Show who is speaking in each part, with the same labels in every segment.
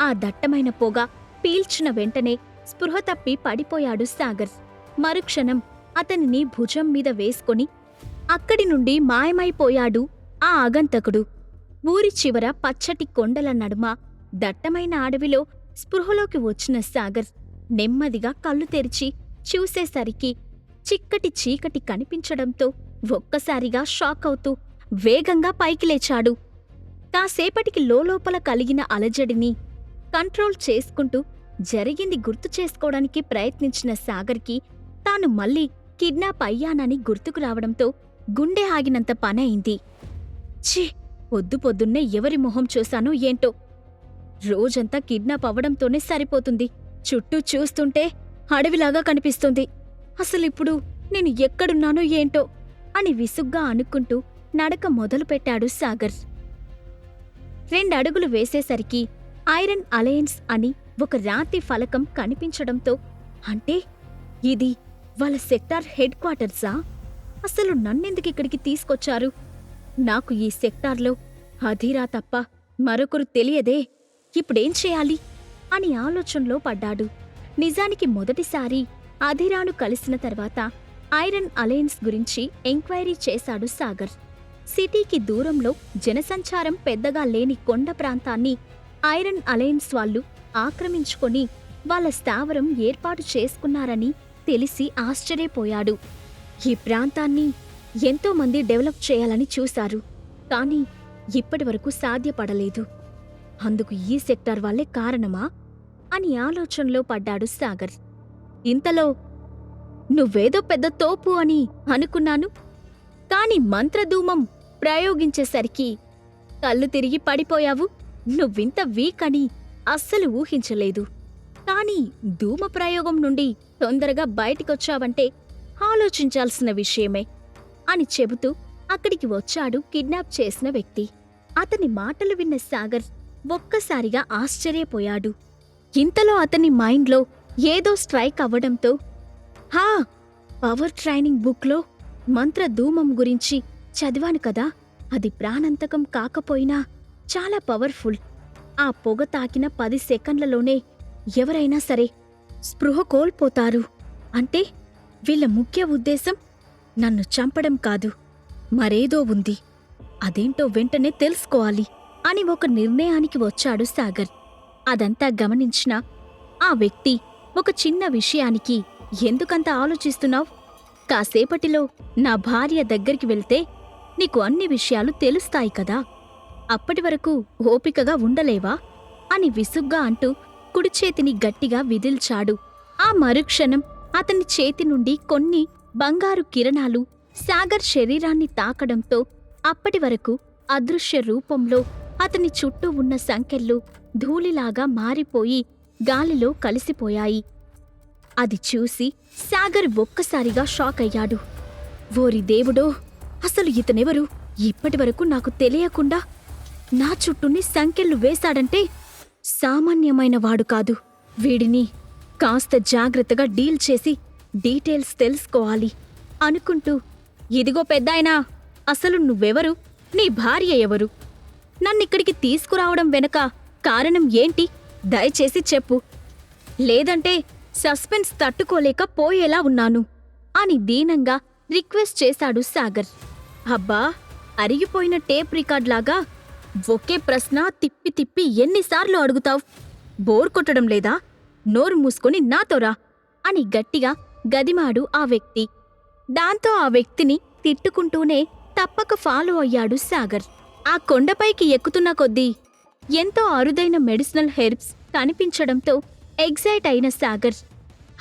Speaker 1: ఆ దట్టమైన పొగ పీల్చిన వెంటనే స్పృహ తప్పి పడిపోయాడు సాగర్. మరుక్షణం అతనిని భుజం మీద వేసుకొని అక్కడి నుండి మాయమైపోయాడు ఆ ఆగంతకుడు. ఊరి చివర పచ్చటి కొండల నడుమ దట్టమైన అడవిలో స్పృహలోకి వచ్చిన సాగర్ నెమ్మదిగా కళ్ళు తెరిచి చూసేసరికి చిక్కటి చీకటి కనిపించడంతో ఒక్కసారిగా షాక్ అవుతూ వేగంగా పైకి లేచాడు. కాసేపటికి లోలోపల కలిగిన అలజడిని కంట్రోల్ చేసుకుంటూ జరిగింది గుర్తు చేసుకోవడానికి ప్రయత్నించిన సాగర్కి తాను మళ్ళీ కిడ్నాప్ అయ్యానని గుర్తుకు రావడంతో గుండె ఆగినంత పనయింది. ఛీ! పొద్దు పొద్దున్నే ఎవరి మొహం చూశానో ఏంటో. రోజంతా కిడ్నాప్ అవ్వడంతోనే సరిపోతుంది. చుట్టూ చూస్తుంటే అడవిలాగా కనిపిస్తుంది. అసలిప్పుడు నేను ఎక్కడున్నానో ఏంటో అని విసుగ్గా అనుకుంటూ నడక మొదలుపెట్టాడు సాగర్. రెండడుగులు వేసేసరికి ఐరన్ అలయన్స్ అని ఒక రాతి ఫలకం కనిపించడంతో అంటే ఇది వాళ్ళ సెక్టార్ హెడ్ క్వార్టర్సా? అసలు నన్నెందుకు ఇక్కడికి తీసుకొచ్చారు? నాకు ఈ సెక్టార్లో అధీరా తప్ప మరొకరు తెలియదే. ఇప్పుడేం చేయాలి? అని ఆలోచనలో పడ్డాడు. నిజానికి మొదటిసారి అధిరాను కలిసిన తర్వాత ఐరన్ అలయన్స్ గురించి ఎంక్వైరీ చేశాడు సాగర్. సిటీకి దూరంలో జనసంచారం పెద్దగా లేని కొండ ప్రాంతాన్ని ఐరన్ అలయన్స్ వాళ్ళు ఆక్రమించుకొని వాళ్ళ స్థావరం ఏర్పాటు చేసుకున్నారని తెలిసి ఆశ్చర్యపోయాడు. ఈ ప్రాంతాన్ని ఎంతోమంది డెవలప్ చేయాలని చూశారు కానీ ఇప్పటివరకు సాధ్యపడలేదు. అందుకు ఈ సెక్టార్ వాళ్ళే కారణమా? అని ఆలోచనలో పడ్డాడు సాగర్. ఇంతలో నువ్వేదో పెద్ద తోపు అని అనుకున్నాను కాని మంత్రధూమం ప్రయోగించేసరికి కళ్ళు తిరిగి పడిపోయావు. నువ్వింత వీక్ అని అస్సలు ఊహించలేదు. కాని ధూమ ప్రయోగం నుండి తొందరగా బయటికొచ్చావంటే ఆలోచించాల్సిన విషయమే అని చెబుతూ అక్కడికి వచ్చాడు కిడ్నాప్ చేసిన వ్యక్తి. అతని మాటలు విన్న సాగర్ ఒక్కసారిగా ఆశ్చర్యపోయాడు. ఇంతలో అతని మైండ్లో ఏదో స్ట్రైక్ అవ్వడంతో హా! పవర్ ట్రైనింగ్ బుక్లో మంత్ర ధూమం గురించి చదివాను కదా! అది ప్రాణాంతకం కాకపోయినా చాలా పవర్ఫుల్. ఆ పొగ తాకిన పది సెకండ్లలోనే ఎవరైనా సరే స్పృహ కోల్పోతారు. అంటే వీళ్ళ ముఖ్య ఉద్దేశం నన్ను చంపడం కాదు మరేదో ఉంది. అదేంటో వెంటనే తెలుసుకోవాలి అని ఒక నిర్ణయానికి వచ్చాడు సాగర్. అదంతా గమనించిన ఆ వ్యక్తి ఒక చిన్న విషయానికి ఎందుకంత ఆలోచిస్తున్నావు? కాసేపటిలో నా భార్య దగ్గరికి వెళ్తే నీకు అన్ని విషయాలు తెలుస్తాయి కదా? అప్పటి వరకు ఓపికగా ఉండలేవా? అని విసుగ్గా అంటూ కుడి చేతిని గట్టిగా విదిల్చాడు. ఆ మరుక్షణం అతని చేతి నుండి కొన్ని బంగారు కిరణాలు సాగర్ శరీరాన్ని తాకడంతో అప్పటి వరకు అదృశ్య రూపంలో అతని చుట్టూ ఉన్న సంఖ్యలు ధూళిలాగా మారిపోయి గాలిలో కలిసిపోయాయి. అది చూసి సాగర్ ఒక్కసారిగా షాక్ అయ్యాడు. ఓరి దేవుడో! అసలు ఇతనెవరు? ఇప్పటివరకు నాకు తెలియకుండా నా చుట్టూని సంకెళ్ళు వేశాడంటే సామాన్యమైన వాడు కాదు. వీడిని కాస్త జాగ్రత్తగా డీల్ చేసి డీటెయిల్స్ తెలుసుకోవాలి. అనుకుంటూ ఇదిగో పెద్దాయనా అసలు నువ్వెవరు? నీ భార్య ఎవరు? నన్నిక్కడికి తీసుకురావడం వెనక కారణం ఏంటి? దయచేసి చెప్పు. లేదంటే సస్పెన్స్ తట్టుకోలేక పోయేలా ఉన్నాను. అని దీనంగా రిక్వెస్ట్ చేశాడు సాగర్. అబ్బా అరిగిపోయిన టేప్ రికార్డ్లాగా ఒకే ప్రశ్న తిప్పి తిప్పి ఎన్నిసార్లు అడుగుతావ్? బోర్ కొట్టడం లేదా? నోరు మూసుకొని నాతోరా అని గట్టిగా గదిమాడు ఆ వ్యక్తి. దాంతో ఆ వ్యక్తిని తిట్టుకుంటూనే తప్పక ఫాలో అయ్యాడు సాగర్. ఆ కొండపైకి ఎక్కుతున్న కొద్దీ ఎంతో అరుదైన మెడిసినల్ హెర్బ్స్ కనిపించడంతో ఎగ్జైట్ అయిన సాగర్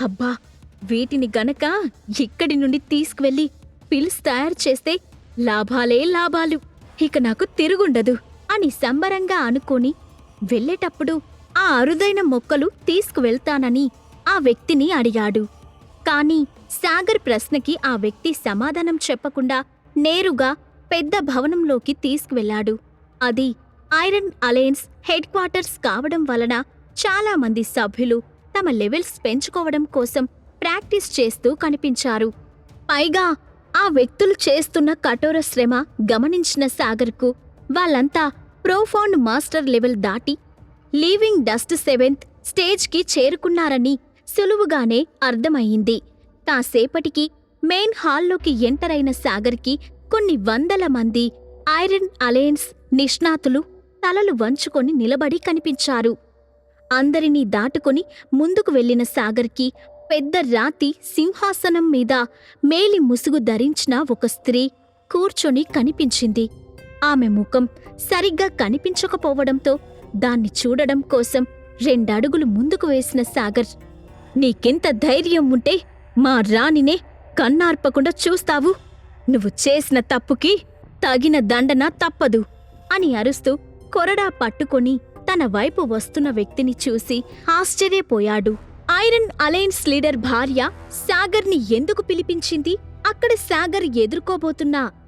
Speaker 1: అబ్బా వీటిని గనక ఇక్కడి నుండి తీసుకువెళ్ళి పిల్స్ తయారు చేస్తే లాభాలే లాభాలు. ఇక నాకు తిరుగుండదు. అని సంబరంగా అనుకొని వెళ్ళేటప్పుడు ఆ అరుదైన మొక్కలు తీసుకువెళ్తానని ఆ వ్యక్తిని అడిగాడు. కాని సాగర్ ప్రశ్నకి ఆ వ్యక్తి సమాధానం చెప్పకుండా నేరుగా పెద్ద భవనంలోకి తీసుకువెళ్ళాడు. అది ఐరన్ అలయన్స్ హెడ్ క్వార్టర్స్ కావడం వలన చాలామంది సభ్యులు తమ లెవెల్స్ పెంచుకోవడం కోసం ప్రాక్టీస్ చేస్తూ కనిపించారు. పైగా ఆ వ్యక్తులు చేస్తున్న కఠోర శ్రమ గమనించిన సాగర్కు వాళ్ళంతా ప్రోఫౌండ్ మాస్టర్ లెవెల్ దాటి లీవింగ్ డస్ట్ సెవెంత్ స్టేజ్కి చేరుకున్నారని సులువుగానే అర్థమయ్యింది. కాసేపటికి మెయిన్ హాల్లోకి ఎంటర్ అయిన సాగర్కి కొన్ని వందల మంది ఐరన్ అలయన్స్ నిష్ణాతులు తలలు వంచుకొని నిలబడి కనిపించారు. అందరినీ దాటుకొని ముందుకు వెళ్ళిన సాగర్కి పెద్ద రాతి సింహాసనం మీద మేలి ముసుగు ధరించిన ఒక స్త్రీ కూర్చొని కనిపించింది. ఆమె ముఖం సరిగ్గా కనిపించకపోవడంతో దాన్ని చూడడం కోసం రెండడుగులు ముందుకు వేసిన సాగర్ నీకెంత ధైర్యం ఉంటే మా రాణినే కన్నార్పకుండా చూస్తావు. నువ్వు చేసిన తప్పుకి తగిన దండన తప్పదు అని అరుస్తూ కొరడా పట్టుకొని తన వైపు వస్తున్న వ్యక్తిని చూసి ఆశ్చర్యపోయాడు. ఐరన్ అలయన్స్ లీడర్ భార్య సాగర్ని ఎందుకు పిలిపించింది? అక్కడ సాగర్ ఎదుర్కోబోతున్న